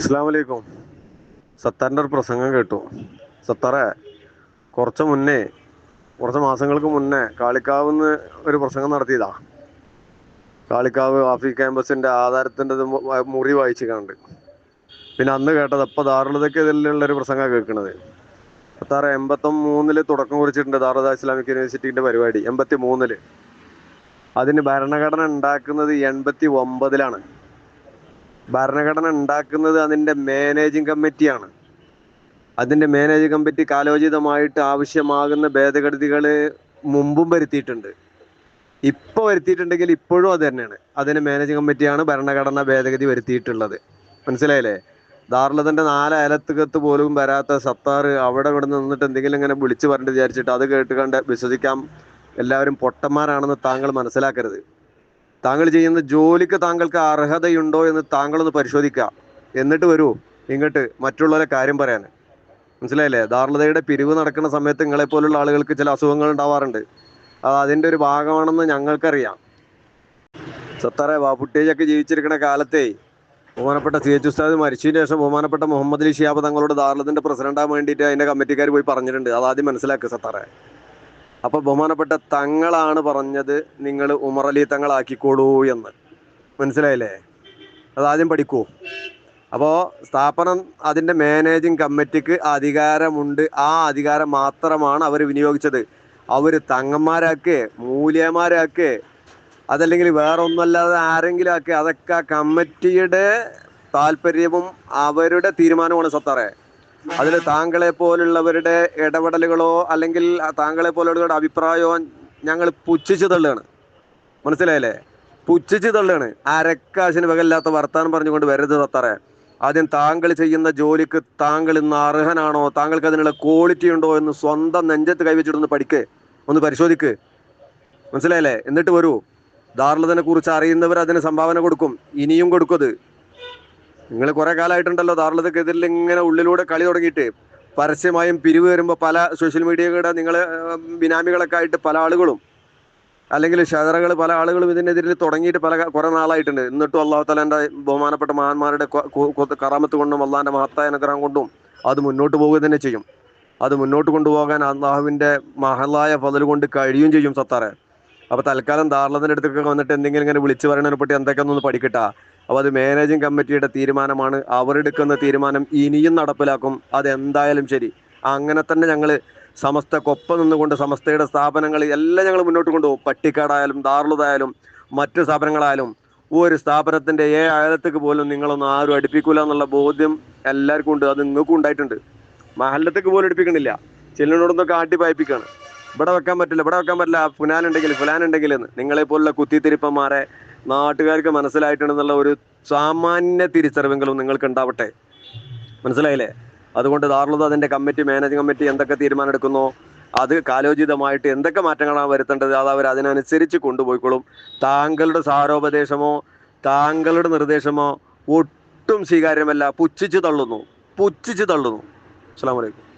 അസ്സാം വലൈക്കും സത്താറിന്റെ ഒരു പ്രസംഗം കേട്ടു. സത്താറെ കുറച്ച് മുന്നേ കുറച്ച് മാസങ്ങൾക്ക് മുന്നേ കാളിക്കാവിന്ന് ഒരു പ്രസംഗം നടത്തിയതാ. കാളിക്കാവ് ആഫി ക്യാമ്പസിന്റെ ആധാരത്തിന്റെ മുറി വായിച്ച് കണ്ട് പിന്നെ അന്ന് കേട്ടത് ഇപ്പൊ ദാറുള്ളതൊക്കെ ഇതിലുള്ളൊരു പ്രസംഗം കേൾക്കുന്നത് സത്താറ എൺപത്തി മൂന്നിൽ തുടക്കം കുറിച്ചിട്ടുണ്ട് ദാറുദ ഇസ്ലാമിക് യൂണിവേഴ്സിറ്റിന്റെ പരിപാടി എൺപത്തി മൂന്നിൽ അതിന് ഭരണഘടന ഉണ്ടാക്കുന്നത് എൺപത്തി ഒമ്പതിലാണ് ഭരണഘടന ഉണ്ടാക്കുന്നത് അതിന്റെ മാനേജിംഗ് കമ്മിറ്റിയാണ് അതിന്റെ മാനേജിംഗ് കമ്മിറ്റി കാലോചിതമായിട്ട് ആവശ്യമാകുന്ന ഭേദഗതികൾ മുമ്പും വരുത്തിയിട്ടുണ്ട്. ഇപ്പോൾ വരുത്തിയിട്ടുണ്ടെങ്കിൽ ഇപ്പോഴും അത് തന്നെയാണ്. അതിന് മാനേജിംഗ് കമ്മിറ്റിയാണ് ഭരണഘടന ഭേദഗതി വരുത്തിയിട്ടുള്ളത്. മനസ്സിലായില്ലേ? ദാർലതന്റെ നാല് അയലത്തുകത്ത് പോലും വരാത്ത സത്താർ അവിടെ ഇവിടെ നിന്നിട്ട് എന്തെങ്കിലും ഇങ്ങനെ വിളിച്ചു പറഞ്ഞിട്ട് വിചാരിച്ചിട്ട് അത് കേട്ട് കണ്ട് വിശ്വസിക്കാം. എല്ലാവരും പൊട്ടന്മാരാണെന്ന് താങ്കൾ മനസ്സിലാക്കരുത്. താങ്കൾ ചെയ്യുന്ന ജോലിക്ക് താങ്കൾക്ക് അർഹതയുണ്ടോ എന്ന് താങ്കളൊന്ന് പരിശോധിക്കുക. എന്നിട്ട് വരൂ ഇങ്ങോട്ട് മറ്റുള്ളവരെ കാര്യം പറയാൻ. മനസ്സിലായില്ലേ? ധാർണതയുടെ പിരിവ് നടക്കുന്ന സമയത്ത് നിങ്ങളെ പോലുള്ള ആളുകൾക്ക് ചില അസുഖങ്ങൾ ഉണ്ടാവാറുണ്ട്. അത് അതിന്റെ ഒരു ഭാഗമാണെന്ന് ഞങ്ങൾക്കറിയാം. സത്താറെ ബാപ്പുട്ടേജൊക്കെ ജീവിച്ചിരിക്കുന്ന കാലത്തെ ബഹുമാനപ്പെട്ട സി എച്ച് ഉസ്താദ് മരിച്ചതിന് ശേഷം ബഹുമാനപ്പെട്ട മുഹമ്മദ് അലി ഷിയാബ് തങ്ങളോട് ദാർലത്തിന്റെ പ്രസിഡന്റാകാൻ വേണ്ടിയിട്ട് അതിന്റെ കമ്മിറ്റിക്കാർ പോയി പറഞ്ഞിട്ടുണ്ട്. അത് ആദ്യം മനസ്സിലാക്കുക സത്താറെ. അപ്പൊ ബഹുമാനപ്പെട്ട തങ്ങളാണ് പറഞ്ഞത് നിങ്ങൾ ഉമറലി തങ്ങളാക്കിക്കോളൂ എന്ന്. മനസ്സിലായില്ലേ? അത് ആദ്യം പഠിക്കൂ. അപ്പോൾ സ്ഥാപനം അതിന്റെ മാനേജിങ് കമ്മിറ്റിക്ക് അധികാരമുണ്ട്. ആ അധികാരം മാത്രമാണ് അവർ വിനിയോഗിച്ചത്. അവർ തങ്ങന്മാരാക്കെ മൂല്യമാരാക്കെ അതല്ലെങ്കിൽ വേറെ ഒന്നുമല്ലാതെ ആരെങ്കിലും ആക്കെ അതൊക്കെ കമ്മിറ്റിയുടെ താല്പര്യവും അവരുടെ തീരുമാനമാണ് സത്താറെ അതിൽ താങ്കളെ പോലുള്ളവരുടെ ഇടപെടലുകളോ അല്ലെങ്കിൽ താങ്കളെ പോലുള്ളവരുടെ അഭിപ്രായമോ ഞങ്ങൾ പുച്ഛിച്ചു തള്ളുകയാണ്. മനസ്സിലായില്ലേ? പുച്ഛിച്ചു തള്ളുകയാണ്. അരക്കാശിന് വകയില്ലാത്ത വർത്താനം പറഞ്ഞുകൊണ്ട് വരരുത് തത്താറേ ആദ്യം താങ്കൾ ചെയ്യുന്ന ജോലിക്ക് താങ്കൾ ഇന്ന് അർഹനാണോ? താങ്കൾക്ക് അതിനുള്ള ക്വാളിറ്റി ഉണ്ടോ എന്ന് സ്വന്തം നെഞ്ചത്ത് കൈവച്ചിട്ടൊന്ന് പഠിക്ക്. ഒന്ന് പരിശോധിക്ക്. മനസ്സിലായല്ലേ? എന്നിട്ട് വരൂ. ദാർലതനെ കുറിച്ച് അറിയുന്നവർ അതിന് സംഭാവന കൊടുക്കും. ഇനിയും കൊടുക്കത് നിങ്ങൾ കുറെ കാലമായിട്ടുണ്ടല്ലോ ദാർലതക്കെതിരിൽ ഇങ്ങനെ ഉള്ളിലൂടെ കളി തുടങ്ങിയിട്ട്. പരസ്യമായും പിരിവ് വരുമ്പോൾ പല സോഷ്യൽ മീഡിയയുടെ നിങ്ങൾ ബിനാമികളൊക്കെ ആയിട്ട് പല ആളുകളും അല്ലെങ്കിൽ ഷെതറകൾ പല ആളുകളും ഇതിനെതിരിൽ തുടങ്ങിയിട്ട് പല കുറെ നാളായിട്ടുണ്ട്. എന്നിട്ടും അള്ളാഹു തലാന്റെ ബഹുമാനപ്പെട്ട മഹാന്മാരുടെ കറാമത്ത് കൊണ്ടും അള്ളാഹിന്റെ മഹത്തായ അനുഗ്രഹം കൊണ്ടും അത് മുന്നോട്ട് പോവുക തന്നെ ചെയ്യും. അത് മുന്നോട്ട് കൊണ്ടുപോകാൻ അള്ളാഹുവിന്റെ മഹലായ ഫതൽ കൊണ്ട് കഴിയും ചെയ്യും സത്താറെ. അപ്പോൾ തൽക്കാലം ദാർലത്തിന്റെ അടുത്തൊക്കെ വന്നിട്ട് എന്തെങ്കിലും ഇങ്ങനെ വിളിച്ചു പറയണതിനെ പറ്റി എന്തൊക്കെയൊന്നും പഠിക്കട്ടാ. അപ്പൊ അത് മാനേജിംഗ് കമ്മിറ്റിയുടെ തീരുമാനമാണ്. അവരെടുക്കുന്ന തീരുമാനം ഇനിയും നടപ്പിലാക്കും. അതെന്തായാലും ശരി. അങ്ങനെ തന്നെ ഞങ്ങൾ സമസ്തക്കൊപ്പം നിന്നുകൊണ്ട് സമസ്തയുടെ സ്ഥാപനങ്ങൾ എല്ലാം ഞങ്ങൾ മുന്നോട്ട് കൊണ്ടുപോകും. പട്ടിക്കാടായാലും ദാറുള്ളതായാലും മറ്റു സ്ഥാപനങ്ങളായാലും ഒരു സ്ഥാപനത്തിന്റെ ഏ ആഴത്തേക്ക് പോലും നിങ്ങളൊന്നും ആരും അടുപ്പിക്കൂല എന്നുള്ള ബോധ്യം എല്ലാവർക്കും ഉണ്ട്. അത് നിങ്ങൾക്കും ഉണ്ടായിട്ടുണ്ട്. മഹല്ലത്തേക്ക് പോലും അടുപ്പിക്കണില്ല. ചെല്ലിനോടൊന്നൊക്കെ ആട്ടി പായിപ്പിക്കുകയാണ് ഇവിടെ വെക്കാൻ പറ്റില്ല ഇവിടെ വെക്കാൻ പറ്റില്ല. ഫുനാൻ ഉണ്ടെങ്കിൽ ഫുലാൻ ഉണ്ടെങ്കിൽ നിങ്ങളെ പോലുള്ള കുത്തിത്തിരിപ്പന്മാരെ നാട്ടുകാർക്ക് മനസ്സിലായിട്ടുണ്ടെന്നുള്ള ഒരു സാമാന്യ തിരിച്ചറിവെങ്കിലും നിങ്ങൾക്ക് ഉണ്ടാവട്ടെ. മനസ്സിലായില്ലേ? അതുകൊണ്ട് ദാറുള്ളത് അതിന്റെ കമ്മിറ്റി മാനേജിംഗ് കമ്മിറ്റി എന്തൊക്കെ തീരുമാനം എടുക്കുന്നോ അത് കാലോചിതമായിട്ട് എന്തൊക്കെ മാറ്റങ്ങളാണ് വരുത്തേണ്ടത് അത് അവർ അതിനനുസരിച്ച് കൊണ്ടുപോയിക്കോളും. താങ്കളുടെ സാരോപദേശമോ താങ്കളുടെ നിർദ്ദേശമോ ഒട്ടും സ്വീകാര്യമല്ല. പുച്ഛിച്ച് തള്ളുന്നു. പുച്ഛിച്ച് തള്ളുന്നു. അസ്സാം വലൈക്കും